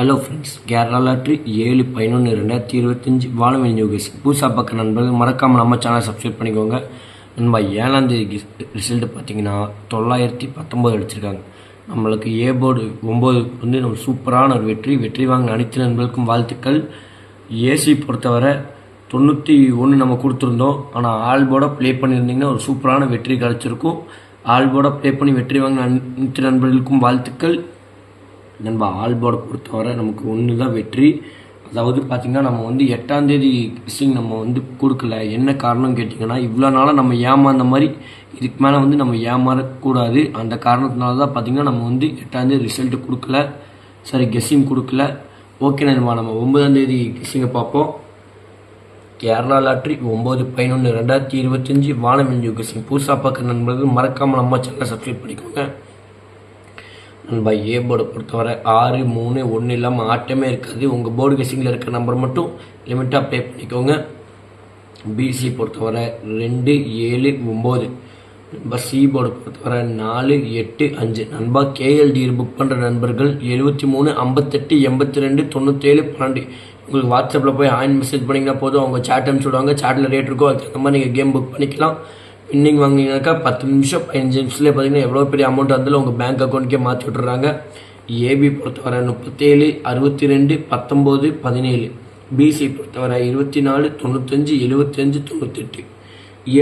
Hello friends Kerala lottery ஏழு பதினொன்று ரெண்டாயிரத்தி இருபத்தஞ்சி வானவில் நியூஸ் புதுசாக பார்க்க நண்பர்கள் மறக்காமல் நம்ம சேனல் சப்ஸ்கிரைப் பண்ணிக்கோங்க. நண்பா ஏழாம் தேதி ரிசல்ட் பார்த்தீங்கன்னா தொள்ளாயிரத்தி பத்தொம்போது அடிச்சிருக்காங்க. நம்மளுக்கு ஏ போர்டு ஒம்பது வந்து ஒரு சூப்பரான ஒரு வெற்றி வெற்றி வாங்கின அனைத்து நண்பர்களுக்கும் வாழ்த்துக்கள். ஏசி பொறுத்தவரை தொண்ணூற்றி ஒன்று நம்ம கொடுத்துருந்தோம். ஆனால் ஆல்போட ப்ளே பண்ணியிருந்தீங்கன்னா ஒரு சூப்பரான வெற்றி கிடச்சிருக்கும். ஆல்போட ப்ளே பண்ணி வெற்றி வாங்கின அனைத்து நண்பர்களுக்கும் வாழ்த்துக்கள். நண்பா ஆல்போர்டை பொறுத்தவரை நமக்கு ஒன்று தான் வெற்றி. அதாவது பார்த்திங்கன்னா நம்ம வந்து எட்டாம் தேதி நம்ம வந்து கொடுக்கல. என்ன காரணம் கேட்டிங்கன்னா இவ்வளோ நாளாக நம்ம ஏமாந்த மாதிரி இதுக்கு மேலே வந்து நம்ம ஏமாறக்கூடாது. அந்த காரணத்தினால தான் பார்த்திங்கன்னா நம்ம வந்து எட்டாம் தேதி ரிசல்ட்டு கொடுக்கல. சரி கெஸ்ஸிங் கொடுக்கல. ஓகே நண்பா நம்ம ஒன்பதாம் தேதி கெஸ்ஸிங்கை பார்ப்போம். கேரளா லாட்ரி ஒம்பது பதினொன்று ரெண்டாயிரத்தி இருபத்தஞ்சி வானமெஞ்சு கெஸ்ஸிங் புதுசாக பார்க்குற நண்பர்கள் மறக்காமல் நம்ம சேனலை சப்ஸ்கிரைப் பண்ணிக்கோங்க. நண்பா ஏ போர்டை பொறுத்தவரை ஆறு மூணு ஒன்று இல்லாமல் ஆட்டமே இருக்காது. உங்கள் போர்டு கசிங்கில் இருக்கிற நம்பர் மட்டும் லிமிட்டாக ப்ளே பண்ணிக்கோங்க. பிசி பொறுத்தவரை ரெண்டு ஏழு ஒம்பது. நண்பா சி போர்டு பொறுத்தவரை நாலு எட்டு அஞ்சு. நண்பா கேஎல்டி புக் பண்ணுற நண்பர்கள் எழுபத்தி மூணு ஐம்பத்தெட்டு எண்பத்தி ரெண்டு தொண்ணூற்றேழு பன்னெண்டு. உங்களுக்கு வாட்ஸ்அப்பில் போய் ஆயின் மெசேஜ் பண்ணிங்கன்னா போதும். அவங்க சேட் அனுப்பிச்சுடுவாங்க சேட்டில் ரேட் இருக்கோ அதுக்கு மாதிரி நீங்கள் கேம் புக் பண்ணிக்கலாம். இன்னிங் வாங்கினீங்கனாக்கா பத்து நிமிஷம் பதினஞ்சு நிமிஷத்துலேயே பார்த்தீங்கன்னா எவ்வளோ பெரிய அமௌண்ட் வந்தாலும் உங்கள் பேங்க் அக்கௌண்ட்க்கே மாற்றி விட்டுறாங்க. ஏபி பொறுத்தவரை முப்பத்தேழு அறுபத்தி ரெண்டு பத்தொம்போது பதினேழு பிசி பொறுத்தவரை இருபத்தி நாலு தொண்ணூத்தஞ்சு எழுபத்தஞ்சு தொண்ணூத்தெட்டு.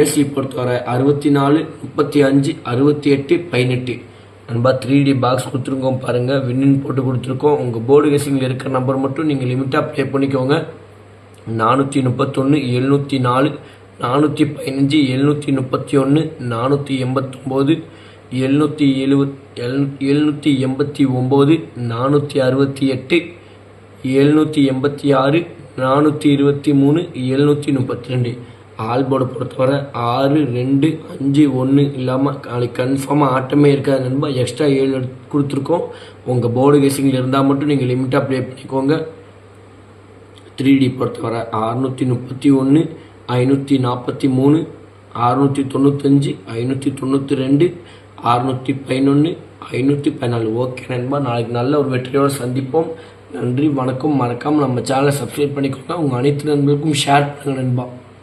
ஏசி பொறுத்தவரை அறுபத்தி நாலு முப்பத்தி அஞ்சு அறுபத்தி எட்டு பதினெட்டு. நண்பா த்ரீ டி பாக்ஸ் கொடுத்துருக்கோம் பாருங்கள் வின்னின் போட்டு கொடுத்துருக்கோம். உங்கள் போர்டு கேசிங்கில் இருக்கிற நம்பர் மட்டும் நீங்கள் லிமிட்டாக ப்ளே பண்ணிக்கோங்க. நானூற்றி முப்பத்தொன்று எழுநூற்றி நாலு நானூற்றி பதினஞ்சு எழுநூற்றி முப்பத்தி ஒன்று நானூற்றி எண்பத்தொம்போது எழுநூற்றி எழுபத் எழு எழுநூற்றி எண்பத்தி ஒம்பது நானூற்றி அறுபத்தி எட்டு எழுநூற்றி எண்பத்தி ஆறு நானூற்றி இருபத்தி மூணு எழுநூற்றி முப்பத்தி ரெண்டு. ஆல்போர்டை பொறுத்தவரை ஆறு ரெண்டு அஞ்சு ஒன்று இல்லாமல் நாளைக்கு கன்ஃபார்மாக ஆட்டமே இருக்காது நண்பா. எக்ஸ்ட்ரா ஏழு எடுத்து கொடுத்துருக்கோம். உங்கள் போர்டு கேசிங்கில் இருந்தால் மட்டும் நீங்கள் லிமிட்டாக ப்ளே பண்ணிக்கோங்க. த்ரீ டி பொறுத்தவரை அறுநூற்றி முப்பத்தி ஒன்று ஐநூற்றி நாற்பத்தி மூணு அறுநூற்றி தொண்ணூத்தஞ்சு ஐநூற்றி தொண்ணூற்றி ரெண்டு அறுநூற்றி பதினொன்று ஐநூற்றி பதினாலு. ஓகே நண்பா நாளைக்கு நல்ல ஒரு வெற்றியோடு சந்திப்போம். நன்றி வணக்கம் மறக்காமல் நம்ம சேனலை சப்ஸ்கிரைப் பண்ணிக்கோங்க. உங்கள் அனைத்து நண்பர்களுக்கும் ஷேர் பண்ணுங்கள் நண்பா.